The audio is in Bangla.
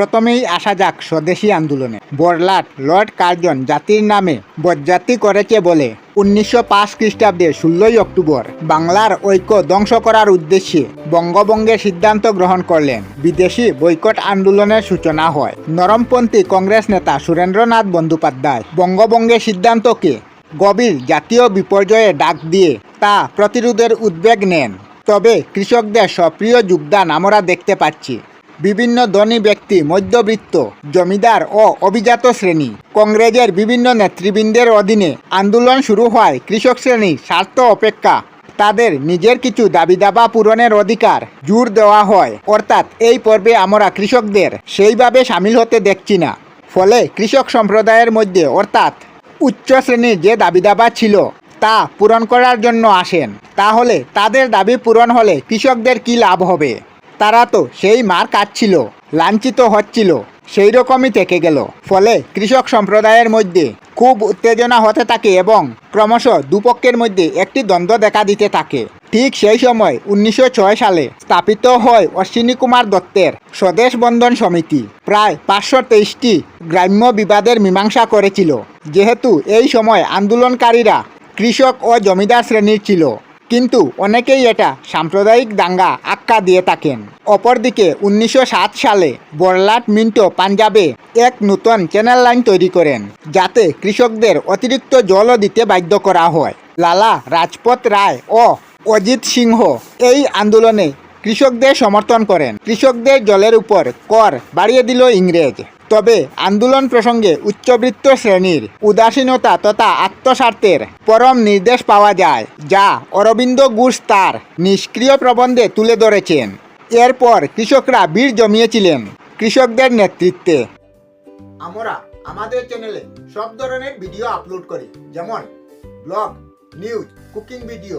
প্রথমেই আসা যাক স্বদেশী আন্দোলনে। বরলাট লর্ড কার্জন জাতির নামে বজ্জাতি করেছে বলে উনিশশো পাঁচ খ্রিস্টাব্দে ষোলোই অক্টোবর বাংলার ঐক্য ধ্বংস করার উদ্দেশ্যে বঙ্গভঙ্গের সিদ্ধান্ত গ্রহণ করলেন। বিদেশি বৈকট আন্দোলনের সূচনা হয়। নরমপন্থী কংগ্রেস নেতা সুরেন্দ্রনাথ বন্দ্যোপাধ্যায় বঙ্গভঙ্গের সিদ্ধান্তকে গভীর জাতীয় বিপর্যয়ে ডাক দিয়ে তা প্রতিরোধের উদ্বেগ নেন। তবে কৃষকদের সক্রিয় যোগদান আমরা দেখতে পাচ্ছি। বিভিন্ন ধনী ব্যক্তি, মধ্যবিত্ত, জমিদার ও অভিজাত শ্রেণি। কংগ্রেসের বিভিন্ন নেতৃবৃন্দের অধীনে আন্দোলন শুরু হয় কৃষক শ্রেণির স্বার্থ অপেক্ষা। তাদের নিজের কিছু দাবি দাবা পূরণের অধিকার জোর দেওয়া হয়। অর্থাৎ এই পর্বে আমরা কৃষকদের সেইভাবে সামিল হতে দেখছি না। ফলে কৃষক সম্প্রদায়ের মধ্যে অর্থাৎ উচ্চ শ্রেণির যে দাবি দাবা ছিল তা পূরণ করার জন্য আসেন। তাহলে তাদের দাবি পূরণ হলে কৃষকদের কি লাভ হবে? তারা তো সেই মার কাটছিল, লাঞ্ছিত হচ্ছিল সেই রকমই থেকে গেল। ফলে কৃষক সম্প্রদায়ের মধ্যে খুব উত্তেজনা হতে থাকে এবং ক্রমশ দুপক্ষের মধ্যে একটি দ্বন্দ্ব দেখা দিতে থাকে। ঠিক সেই সময় উনিশশো ছয় সালে স্থাপিত হয় অশ্বিনী কুমার দত্তের স্বদেশ বন্ধন সমিতি। প্রায় পাঁচশো তেইশটি গ্রাম্য বিবাদের মীমাংসা করেছিল। যেহেতু এই সময় আন্দোলনকারীরা কৃষক ও জমিদার শ্রেণির ছিল। কিন্তু অনেকেই এটা সাম্প্রদায়িক দাঙ্গা আক্কা দিয়ে থাকেন। অপরদিকে, উনিশশো সাত সালে বরলাট মিন্টো পাঞ্জাবে এক নতুন চ্যানেল লাইন তৈরি করেন, যাতে কৃষকদের অতিরিক্ত জলও দিতে বাধ্য করা হয়। লালা রাজপথ রায় ও অজিত সিংহ এই আন্দোলনে কৃষকদের সমর্থন করেন। কৃষকদের জলের উপর কর বাড়িয়ে দিল ইংরেজ। তবে আন্দোলন প্রসঙ্গে উচ্চবৃত্ত শ্রেণির উদাসীনতা তথা আত্মস্বার্থের পরম নির্দেশ পাওয়া যায়, যা অরবিন্দ ঘোষ তার নিষ্ক্রিয় প্রবন্ধে তুলে ধরেছেন। এরপর কৃষকরা বীর জমিয়েছিলেন কৃষকদের নেতৃত্বে। আমরা আমাদের চ্যানেলে সব ধরনের ভিডিও আপলোড করি, যেমন ব্লগ, নিউজ, কুকিং ভিডিও